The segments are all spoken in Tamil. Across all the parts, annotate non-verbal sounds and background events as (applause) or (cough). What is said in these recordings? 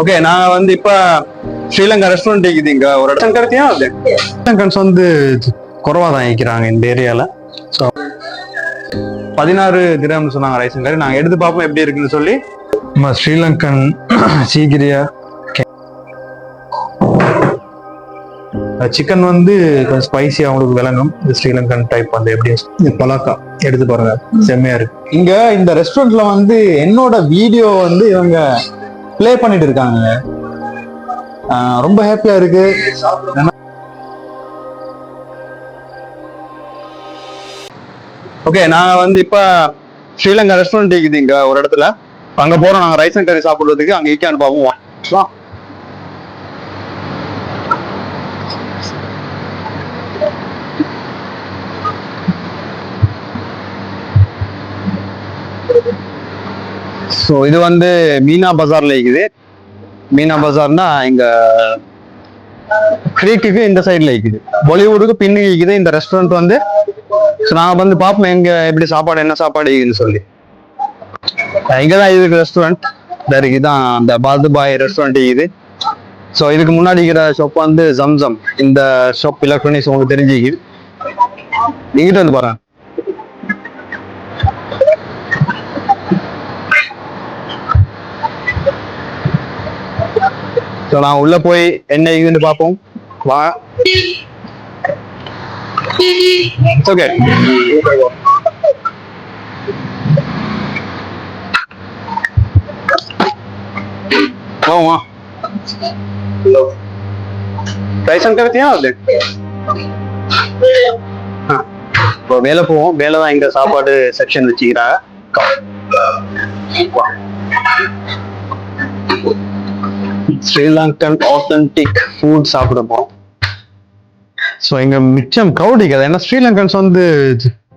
ஓகே நான் வந்து இப்ப ஸ்ரீலங்கா ரெஸ்டாரண்ட் இருக்குது இங்க ஒரு இடம் கருத்தியா? அது ஸ்ரீலங்கன்ஸ் வந்து குறவா தான் வைக்கிறாங்க இந்த ஏரியால. ஸோ பதினாறு திரம்னு சொன்னாங்க ரைசன் கறி நாங்க எடுத்து பார்ப்போம் எப்படி இருக்குன்னு சொல்லி. நம்ம ஸ்ரீலங்கன் (clears throat) சீக்கிரியா சிக்கன் வந்து கொஞ்சம் ஸ்பைசியாக அவங்களுக்கு விளங்கும். ஸ்ரீலங்கன் டைப் வந்து எப்படி பலாக்கா. எடுத்து பாருங்க. செம்மையா இருக்கு. இங்க இந்த ரெஸ்டாரண்ட்ல வந்து என்னோட வீடியோ வந்து இவங்க ப்ளே பண்ணிட்டு இருக்காங்க. ரொம்ப ஹாப்பியா இருக்கு. ஓகே நாங்க வந்து இப்ப ஸ்ரீலங்கா ரெஸ்டாரண்ட் இருக்குது இங்க ஒரு இடத்துல. அங்க போறோம் நாங்க ரைஸ் அண்ட் கறி சாப்பிடுறதுக்கு அங்க ஈக்கான்னு பார்ப்போம் ஸோ இது வந்து மீனா பஜார்ல இருக்குது. மீனா பஜார்னா இங்க கிரீக்குக்கு இந்த சைடுல இருக்குது. பாலிவுட்டுக்கு பின்னு இருக்குது. இந்த ரெஸ்டாரண்ட் வந்து ஸோ நான் வந்து பார்ப்போம் எங்க எப்படி சாப்பாடு என்ன சாப்பாடு இருக்குதுன்னு சொல்லி. இங்கே தான் இதுக்கு ரெஸ்டாரண்ட் இருக்கு தான் அந்த பாதுபாய் ரெஸ்டாரண்ட் இருக்குது ஸோ இதுக்கு முன்னாடி இருக்கிற ஷாப் வந்து ஜம்சம் இந்த ஷாப் எலக்ட்ரானிக்ஸ் உங்களுக்கு தெரிஞ்சுக்குது. நீங்கிட்ட வந்து பாருங்க. ஸோ நான் உள்ள போய் என்ன இதுன்னு பார்ப்போம். வா. ஓகே வா ரைஸ் கருத்தியா அது இப்போ மேலே போவோம். மேலே தான் இங்க சாப்பாடு செக்ஷன் வச்சுக்கிறாங்க. ஸ்ரீலங்கன் ஆத்தென்டிக் ஃபுட் சாப்பிட ஸோ இங்க மிச்சம் கவுடிக்காது ஏன்னா ஸ்ரீலங்கன்ஸ் வந்து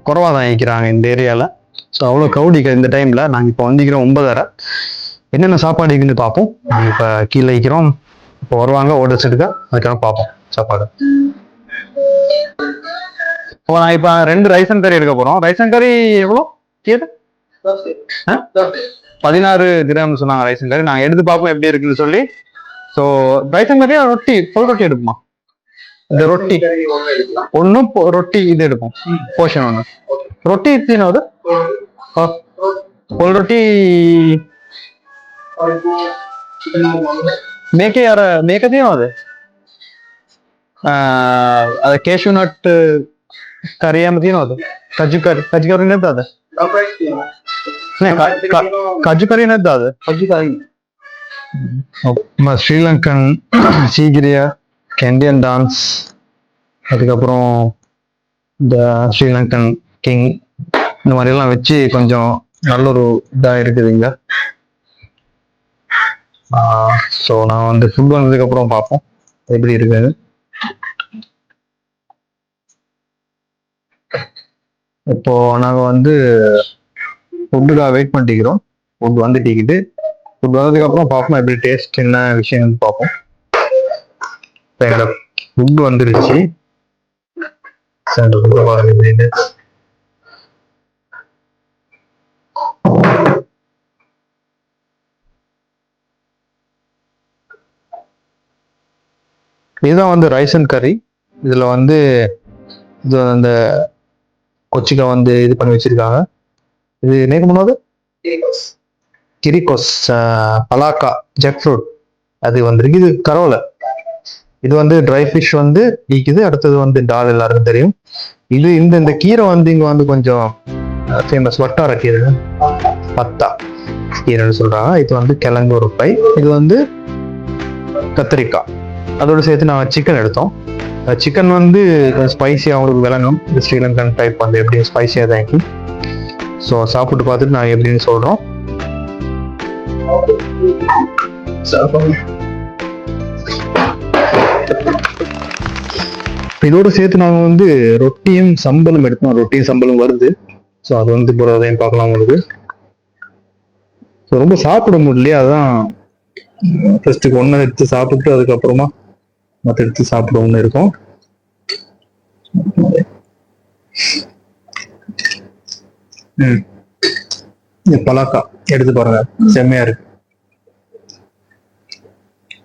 குறவா தான் வைக்கிறாங்க இந்த ஏரியால. ஸோ அவ்வளோ கவுடிக்காது இந்த டைம்ல நாங்கள் இப்போ வந்திக்கிறோம் ஒன்பதரை. என்னென்ன சாப்பாடு இருக்குன்னு பார்ப்போம். நாங்கள் இப்போ கீழே வைக்கிறோம் இப்போ வருவாங்க ஓடர்ஸ் எடுக்க. அதுக்காக பார்ப்போம் சாப்பாடு. இப்போ நான் இப்போ ரெண்டு அண்ட் கறி எடுக்க போறோம். ரைஸ் அண்ட் கறி எவ்வளோ? கேட்டு பதினாறு கிராம் சொன்னாங்க அண்ட் கறி நாங்கள் எடுத்து பார்ப்போம் எப்படி இருக்குன்னு சொல்லி. ஸோ ரைஸ் அண்ட் கறியா ரொட்டி ஃபுல் ரொட்டி எடுப்போமா இந்த ரொட்டி ஒன்றும் ரொட்டி இது எடுப்போம் போர்ஷன் ஒன்று ரொட்டி ತಿನ್ನೋದು ಫುಲ್ ರೊಟ್ಟಿ ಮೇಕೆ ಯಾರ ಮೇಕೆ ತಿನ್ನೋದು ಅದ ಕೇಶು ನಟ್ ಕರಿ ಏಮ ತಿನ್ನೋದು ಕಜ್ಜು ಕರಿ ಕಜ್ಜು ಕರಿ ನೆದ್ದ ಅದು ಕಜ್ಜು ಕರಿ ನೆದ್ದ ಅದು ಕಜ್ಜು ಕರಿ நம்ம ஸ்ரீலங்கன் சீக்கிரியா கெண்டியன் டான்ஸ் அதுக்கப்புறம் இந்த ஸ்ரீலங்கன் கிங் இந்த மாதிரிலாம் வச்சு கொஞ்சம் நல்ல ஒரு இதாக இருக்குது இங்க ஸோ நான் வந்து ஃபுட் வந்ததுக்கு அப்புறம் பார்ப்போம். எப்படி இருக்குது இப்போ நாங்கள் வந்து ஃபுட்டுக்காக வெயிட் பண்ணிக்கிறோம் ஃபுட் வந்துட்டிக்கிட்டு ஃபுட் வந்ததுக்கு அப்புறம் பார்ப்போம் எப்படி டேஸ்ட் என்ன விஷயம்னு பார்ப்போம். இப்போ ஃபுட் வந்துருச்சு. எப்படின்னு இதுதான் வந்து ரைஸ் அண்ட் கறி இதுல வந்து இது அந்த கொச்சிக்காய் வந்து இது பண்ணி வச்சிருக்காங்க. இது நேக்கு முன்னாடி கிரிகோஸ் பலாக்கா ஜெக் ஃப்ரூட் அது வந்திருக்கு. இது கரோலை இது வந்து ட்ரை ஃபிஷ் வந்து நீக்குது அடுத்தது வந்து டால் எல்லாருக்கும் தெரியும். இது இந்த இந்த கீரை வந்து இங்கே வந்து கொஞ்சம் ஃபேமஸ் வட்டார கீரை. பத்தா கீரைன்னு சொல்கிறாங்க இது வந்து கிழங்கு ஒரு பை இது வந்து கத்திரிக்காய். அதோடு சேர்த்து நாங்கள் சிக்கன் எடுத்தோம். சிக்கன் வந்து ஸ்பைசியாக அவங்களுக்கு விளங்கும். ஸ்ரீலங்கன் டைப் வந்து எப்படி ஸ்பைசியாக தான் இருக்கு ஸோ சாப்பிட்டு பார்த்துட்டு நான் எப்படின்னு சொல்கிறோம் இதோட சேர்த்து நாங்கள் வந்து ரொட்டியும் சம்பளம் எடுத்தோம். ரொட்டியும் சம்பளம் வருது. ஸோ அது வந்து இப்போ அதையும் பார்க்கலாம் உங்களுக்கு. ஸோ ரொம்ப சாப்பிட முடியலையே அதான். ஃபர்ஸ்ட்டுக்கு ஒன்று எடுத்து சாப்பிட்டு அதுக்கப்புறமா மற்ற எடுத்து சாப்பிடுவோம்னு இருக்கும். ம். பலாக்கா. எடுத்து பாருங்க. செம்மையா இருக்கு.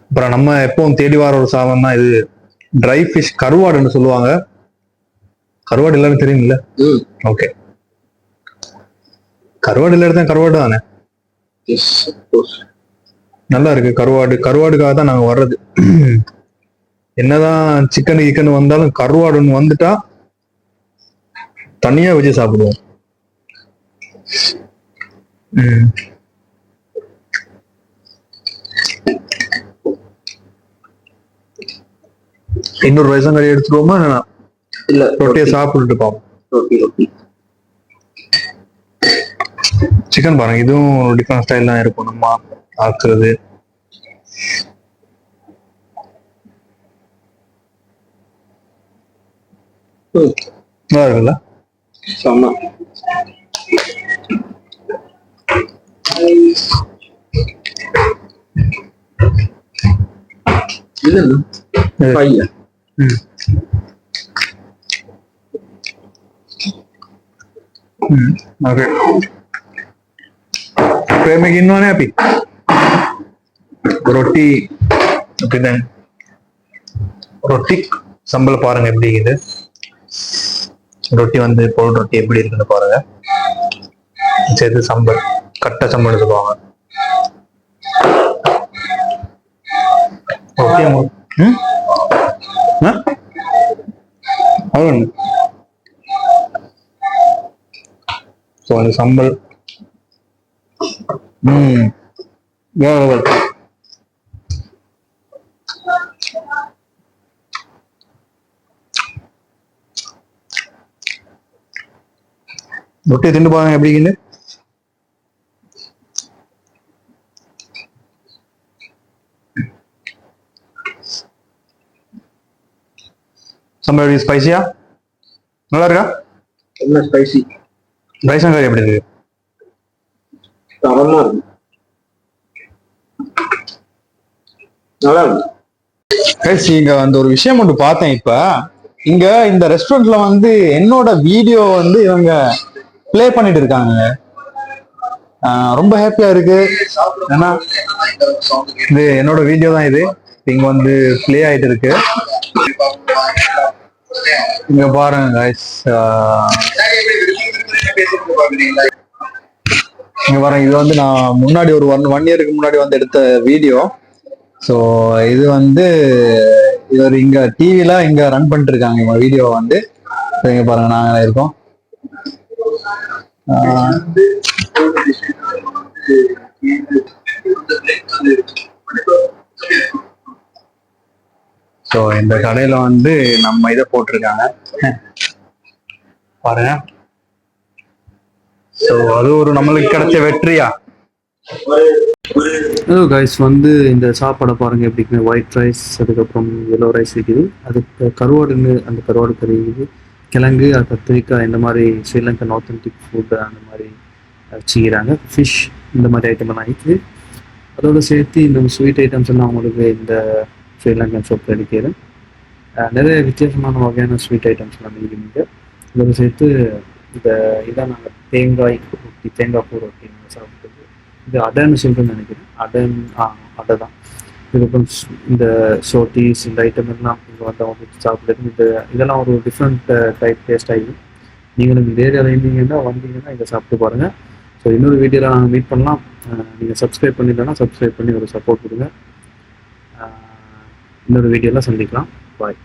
அப்புறம் நம்ம எப்பவும் தேடி வர ஒரு சாதம் தான் இது. ட்ரை ஃபிஷ் கருவாடுன்னு சொல்லுவாங்க. கருவாடு எல்லாரும் தெரியுமில்ல ம். ஓகே கருவாடு இல்லாத தான் கருவாடு தானே? நல்லா இருக்கு. கருவாடு கருவாடுக்காக தான் நாங்க வர்றது. என்னதான் சிக்கன் கிக்கன் வந்தாலும் கருவாடுன்னு வந்துட்டா தனியா வச்சு சாப்பிடுவோம். இன்னொரு ரேஷன் கடை எடுத்துருவோமா? இல்ல ரொட்டியை சாப்பிட்டுட்டு ரொட்டி ரொட்டி. சிக்கன் பாருங்க இதுவும் டிஃப்ரெண்ட் ஸ்டைல் தான் இருக்கும். நம்ம ஆக்குறது. நல்லா இருக்குல்ல? செம்ம. ഇല്ലല്ലോ ഫൈ ഓക്കെ ප්‍රේමක ඉන්නවනේ අපි ரொட்டி அப்படின்னா ரொட்டி சம்பளம் பாருங்க எப்படி இருக்குது ரொட்டி வந்து பொருள் ரொட்டி எப்படி இருக்குன்னு பாருங்க சேர்த்து சம்பல் கட்ட சம்பள்னு சொல்லுவாங்க ஓகே ம்? ஆ? ஸோ சம்பல். ரொட்டி திண்டு பாருங்க எப்படி எப்படி ஸ்பைசியா நல்லா இருக்கா என்ன ஸ்பைசி ரைஸ் கறி எப்படி இருக்கு? தரமா இருக்கு. நல்லா இருக்கு கைஸ் இங்க வந்து ஒரு விஷயம் ஒன்று பார்த்தேன் இப்ப. இங்க இந்த ரெஸ்டாரண்ட்ல வந்து என்னோட வீடியோ வந்து இவங்க ப்ளே பண்ணிட்டு இருக்காங்க. ரொம்ப ஹாப்பியா இருக்கு. ஏன்னா இது என்னோட வீடியோ தான் இது. இங்க வந்து ப்ளே ஆயிட்டு இருக்கு. இங்க பாருங்க கைஸ் இங்க பாருங்க இது வந்து நான் முன்னாடி ஒரு ஒன் ஒன் இயருக்கு முன்னாடி வந்து எடுத்த வீடியோ ஸோ இது வந்து இவர் இங்க டிவில இங்க ரன் பண்ணிட்டு இருக்காங்க இவங்க வீடியோ வந்து. இங்க பாருங்க நாங்க இருக்கோம். ஆஹ் ஸோ இந்த கடையில வந்து நம்ம இதை போட்டிருக்காங்க. பாருங்க. ஸோ அது ஒரு நம்மளுக்கு கிடைச்ச வெற்றியா? ஹலோ கைஸ் வந்து இந்த சாப்பாடை பாருங்க எப்படிக்குமே ஒயிட் ரைஸ் அதுக்கப்புறம் எல்லோ ரைஸ் இருக்குது. அதுக்கு கருவாடுன்னு அந்த கருவாடு கறி இருக்குது கிழங்கு கத்திரிக்காய் இந்த மாதிரி ஸ்ரீலங்கன் ஆத்தென்டிக் ஃபுட் அந்த மாதிரி வச்சுக்கிறாங்க ஃபிஷ் இந்த மாதிரி ஐட்டம் எல்லாம் இருக்குது. அதோட சேர்த்து இந்த ஸ்வீட் ஐட்டம்ஸ் எல்லாம் அவங்களுக்கு இந்த ஸ்ரீலங்கன் சோப்பில் கிடைக்கிறது நிறைய வித்தியாசமான வகையான ஸ்வீட் ஐட்டம்ஸ்லாம் இருக்குது அதோட சேர்த்து இந்த இதான் நாங்கள் தேங்காய் ரொட்டி தேங்காய் பூ ரொட்டி நாங்கள் சாப்பிட்டது இது அடைன்னு சொல்லிட்டு நினைக்கிறேன் அடன் ஆ அடை தான் இதுக்கப்புறம் இந்த சோட்டிஸ் இந்த ஐட்டம் எல்லாம் இங்கே வந்து அவங்க சாப்பிடுறது இந்த இதெல்லாம் ஒரு டிஃப்ரெண்ட் டைப் டேஸ்ட் ஆகிடும் நீங்களும் இந்த ஏரியாவில் இருந்தீங்கன்னா வந்தீங்கன்னா இதை சாப்பிட்டு பாருங்கள் ஸோ இன்னொரு வீடியோவில் நாங்கள் மீட் பண்ணலாம். நீங்கள் சப்ஸ்கிரைப் பண்ணிட்டோன்னா சப்ஸ்கிரைப் பண்ணி ஒரு சப்போர்ட் கொடுங்க இன்னொரு வீடியோவில் சந்திக்கலாம். பாய்